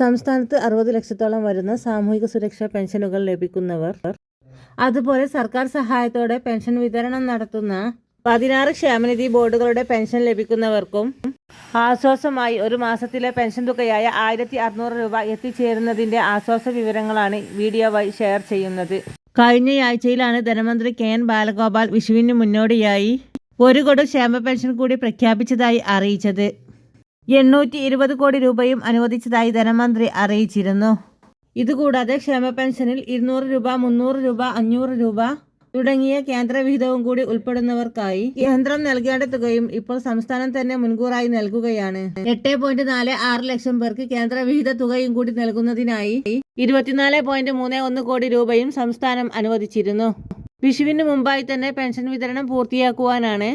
സംസ്ഥാനത്ത് അറുപത് ലക്ഷത്തോളം വരുന്ന സാമൂഹിക സുരക്ഷാ പെൻഷനുകൾ ലഭിക്കുന്നവർ. അതുപോലെ സർക്കാർ സഹായത്തോടെ പെൻഷൻ വിതരണം നടത്തുന്ന പതിനാറ് ക്ഷേമനിധി ബോർഡുകളുടെ പെൻഷൻ ലഭിക്കുന്നവർക്കും ആശ്വാസമായി ഒരു മാസത്തിലെ പെൻഷൻ തുകയായ ആയിരത്തി അറുന്നൂറ് രൂപ എത്തിച്ചേരുന്നതിന്റെ ആശ്വാസ വിവരങ്ങളാണ് വീഡിയോ വഴി ഷെയർ ചെയ്യുന്നത്. കഴിഞ്ഞയാഴ്ചയിലാണ് ധനമന്ത്രി കെ എൻ ബാലഗോപാൽ വിഷുവിന് മുന്നോടിയായി ഒരു കൊടു ക്ഷേമ പെൻഷൻ കൂടി പ്രഖ്യാപിച്ചതായി അറിയിച്ചത്. എണ്ണൂറ്റി ഇരുപത് കോടി രൂപയും അനുവദിച്ചതായി ധനമന്ത്രി അറിയിച്ചിരുന്നു. ഇതുകൂടാതെ ക്ഷേമ പെൻഷനിൽ ഇരുന്നൂറ് രൂപ മുന്നൂറ് രൂപ അഞ്ഞൂറ് രൂപ തുടങ്ങിയ കേന്ദ്രവിഹിതവും കൂടി ഉൾപ്പെടുന്നവർക്കായി കേന്ദ്രം നൽകേണ്ട തുകയും ഇപ്പോൾ സംസ്ഥാനം തന്നെ മുൻകൂറായി നൽകുകയാണ്. എട്ട് പോയിന്റ് നാല് ആറ് ലക്ഷം പേർക്ക് കേന്ദ്രവിഹിത തുകയും കൂടി നൽകുന്നതിനായി ഇരുപത്തിനാല് പോയിന്റ് മൂന്ന് ഒന്ന് കോടി രൂപയും സംസ്ഥാനം അനുവദിച്ചിരുന്നു. വിഷുവിന് മുമ്പായി തന്നെ പെൻഷൻ വിതരണം പൂർത്തിയാക്കുവാനാണ്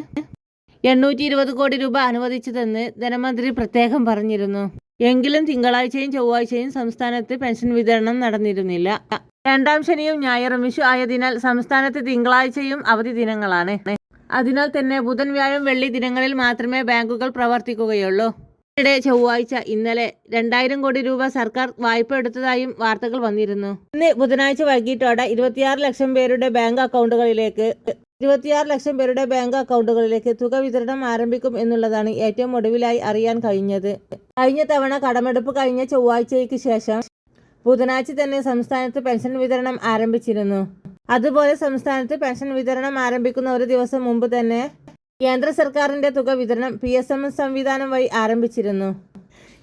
എണ്ണൂറ്റി ഇരുപത് കോടി രൂപ അനുവദിച്ചതെന്ന് ധനമന്ത്രി പ്രത്യേകം പറഞ്ഞിരുന്നു. എങ്കിലും തിങ്കളാഴ്ചയും ചൊവ്വാഴ്ചയും സംസ്ഥാനത്ത് പെൻഷൻ വിതരണം നടന്നിരുന്നില്ല. രണ്ടാം ശനിയും ഞായറും വിഷു ആയതിനാൽ സംസ്ഥാനത്ത് തിങ്കളാഴ്ചയും അവധി ദിനങ്ങളാണ്. അതിനാൽ തന്നെ ബുധൻ വ്യാഴം വെള്ളി ദിനങ്ങളിൽ മാത്രമേ ബാങ്കുകൾ പ്രവർത്തിക്കുകയുള്ളൂ. ഇതിനിടെ ചൊവ്വാഴ്ച ഇന്നലെ രണ്ടായിരം കോടി രൂപ സർക്കാർ വായ്പ എടുത്തതായും വാർത്തകൾ വന്നിരുന്നു. ഇന്ന് ബുധനാഴ്ച വൈകിട്ടോടെ ഇരുപത്തിയാറ് ലക്ഷം പേരുടെ ബാങ്ക് അക്കൗണ്ടുകളിലേക്ക് ഇരുപത്തിയാറ് ലക്ഷം പേരുടെ ബാങ്ക് അക്കൗണ്ടുകളിലേക്ക് തുക വിതരണം ആരംഭിക്കും എന്നുള്ളതാണ് ഏറ്റവും ഒടുവിലായി അറിയാൻ കഴിഞ്ഞത്. കഴിഞ്ഞ തവണ കടമെടുപ്പ് കഴിഞ്ഞ ചൊവ്വാഴ്ചയ്ക്ക് ശേഷം ബുധനാഴ്ച തന്നെ സംസ്ഥാനത്ത് പെൻഷൻ വിതരണം ആരംഭിച്ചിരുന്നു. അതുപോലെ സംസ്ഥാനത്ത് പെൻഷൻ വിതരണം ആരംഭിക്കുന്ന ഒരു ദിവസം മുമ്പ് തന്നെ കേന്ദ്ര സർക്കാരിന്റെ തുക വിതരണം പി എസ് എം എസ് സംവിധാനം വഴി ആരംഭിച്ചിരുന്നു.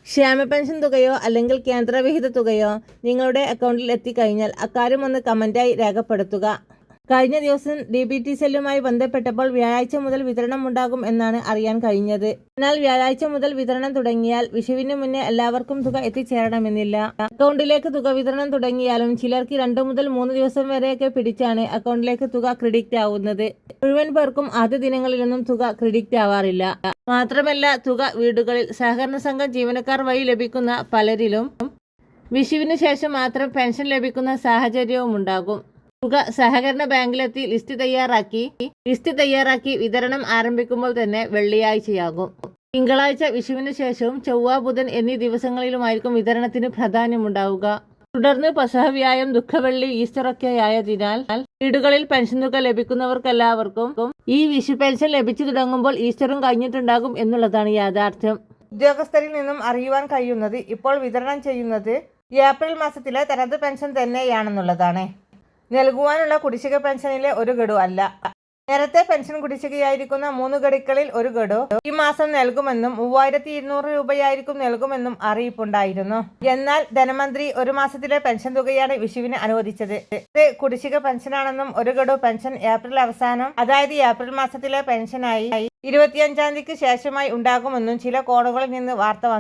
ക്ഷേമ പെൻഷൻ തുകയോ അല്ലെങ്കിൽ കേന്ദ്രവിഹിത തുകയോ നിങ്ങളുടെ അക്കൗണ്ടിൽ എത്തിക്കഴിഞ്ഞാൽ അക്കാര്യം ഒന്ന് കമന്റായി രേഖപ്പെടുത്തുക. കഴിഞ്ഞ ദിവസം ഡി ബി ടി സെല്ലുമായി ബന്ധപ്പെട്ടപ്പോൾ വ്യാഴാഴ്ച മുതൽ വിതരണം ഉണ്ടാകും എന്നാണ് അറിയാൻ കഴിഞ്ഞത്. എന്നാൽ വ്യാഴാഴ്ച മുതൽ വിതരണം തുടങ്ങിയാൽ വിഷുവിന് മുന്നേ എല്ലാവർക്കും തുക എത്തിച്ചേരണമെന്നില്ല. അക്കൗണ്ടിലേക്ക് തുക വിതരണം തുടങ്ങിയാലും ചിലർക്ക് രണ്ടു മുതൽ മൂന്ന് ദിവസം വരെയൊക്കെ പിടിച്ചാണ് അക്കൗണ്ടിലേക്ക് തുക ക്രെഡിറ്റ് ആവുന്നത്. മുഴുവൻ പേർക്കും ആദ്യ ദിനങ്ങളിലൊന്നും തുക ക്രെഡിറ്റ് ആവാറില്ല. മാത്രമല്ല തുക വീടുകളിൽ സഹകരണ സംഘം ജീവനക്കാർ വഴി ലഭിക്കുന്ന പലരിലും വിഷുവിന് ശേഷം മാത്രം പെൻഷൻ ലഭിക്കുന്ന സാഹചര്യവും ഉണ്ടാകും തുക സഹകരണ ബാങ്കിലെത്തി ലിസ്റ്റ് തയ്യാറാക്കി. ലിസ്റ്റ് തയ്യാറാക്കി വിതരണം ആരംഭിക്കുമ്പോൾ തന്നെ വെള്ളിയാഴ്ചയാകും. തിങ്കളാഴ്ച വിഷുവിന് ശേഷവും ചൊവ്വ ബുധൻ എന്നീ ദിവസങ്ങളിലുമായിരിക്കും വിതരണത്തിന് പ്രാധാന്യമുണ്ടാവുക. തുടർന്ന് പസഹവ്യായം ദുഃഖവെള്ളി ഈസ്റ്ററൊക്കെ ആയതിനാൽ വീടുകളിൽ പെൻഷൻ തുക ലഭിക്കുന്നവർക്കെല്ലാവർക്കും ഈ വിഷു പെൻഷൻ ലഭിച്ചു തുടങ്ങുമ്പോൾ ഈസ്റ്ററും കഴിഞ്ഞിട്ടുണ്ടാകും എന്നുള്ളതാണ് യാഥാർത്ഥ്യം. ഉദ്യോഗസ്ഥരിൽ നിന്നും അറിയുവാൻ കഴിയുന്നത് ഇപ്പോൾ വിതരണം ചെയ്യുന്നത് ഏപ്രിൽ മാസത്തിലെ തനത് പെൻഷൻ തന്നെയാണെന്നുള്ളതാണ്. നൽകുവാനുള്ള കുടിശ്ശിക പെൻഷനിലെ ഒരു ഗഡു അല്ല. നേരത്തെ പെൻഷൻ കുടിശ്ശികയായിരിക്കുന്ന മൂന്ന് ഗഡുക്കളിൽ ഒരു ഗഡു ഈ മാസം നൽകുമെന്നും മൂവായിരത്തി ഇരുന്നൂറ് രൂപയായിരിക്കും നൽകുമെന്നും അറിയിപ്പുണ്ടായിരുന്നു. എന്നാൽ ധനമന്ത്രി ഒരു മാസത്തിലെ പെൻഷൻ തുകയാണ് വിഷുവിന് അനുവദിച്ചത്. ഇത് കുടിശ്ശിക പെൻഷനാണെന്നും ഒരു ഗഡു പെൻഷൻ ഏപ്രിൽ അവസാനം അതായത് ഏപ്രിൽ മാസത്തിലെ പെൻഷനായി ഇരുപത്തിയഞ്ചാം തീയതിക്ക് ശേഷമായി ഉണ്ടാകുമെന്നും ചില കോണുകളിൽ നിന്ന് വാർത്ത വന്നു.